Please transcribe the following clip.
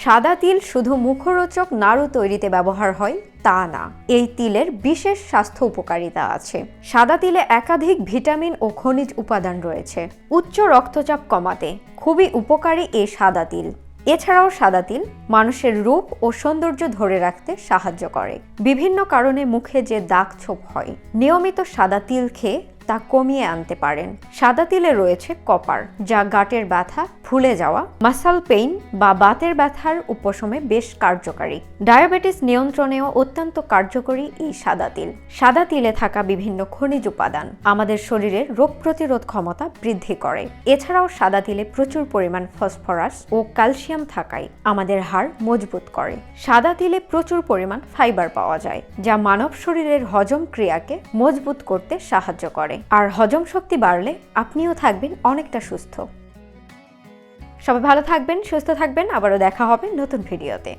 সাদা তিল শুধু মুখরোচক নাড়ু তৈরিতে ব্যবহার হয়, তা না, এই তিলের বিশেষ স্বাস্থ্য উপকারিতা আছে। সাদা তিলে একাধিক ভিটামিন ও খনিজ উপাদান রয়েছে। উচ্চ রক্তচাপ কমাতে খুবই উপকারী এই সাদা তিল। এছাড়াও সাদা তিল মানুষের রূপ ও সৌন্দর্য ধরে রাখতে সাহায্য করে। বিভিন্ন কারণে মুখে যে দাগ ছোপ হয়, নিয়মিত সাদা তিল খেয়ে তা কমিয়ে আনতে পারেন। সাদা তিলে রয়েছে কপার, যা গাটের ব্যথা, ফুলে যাওয়া মাসাল পেইন বা বাতের ব্যথার উপশমে বেশ কার্যকারী। ডায়াবেটিস নিয়ন্ত্রণেও অত্যন্ত কার্যকরী এই সাদা তিল। সাদা তিলে থাকা বিভিন্ন খনিজ উপাদান আমাদের শরীরের রোগ প্রতিরোধ ক্ষমতা বৃদ্ধি করে। এছাড়াও সাদা তিলে প্রচুর পরিমাণ ফসফরাস ও ক্যালসিয়াম থাকায় আমাদের হাড় মজবুত করে। সাদা তিলে প্রচুর পরিমাণ ফাইবার পাওয়া যায়, যা মানব শরীরের হজম ক্রিয়াকে মজবুত করতে সাহায্য করে। আর হজম শক্তি বাড়লে আপনিও থাকবেন অনেকটা সুস্থ। সবাই ভালো থাকবেন, সুস্থ থাকবেন। আবারও দেখা হবে নতুন ভিডিওতে।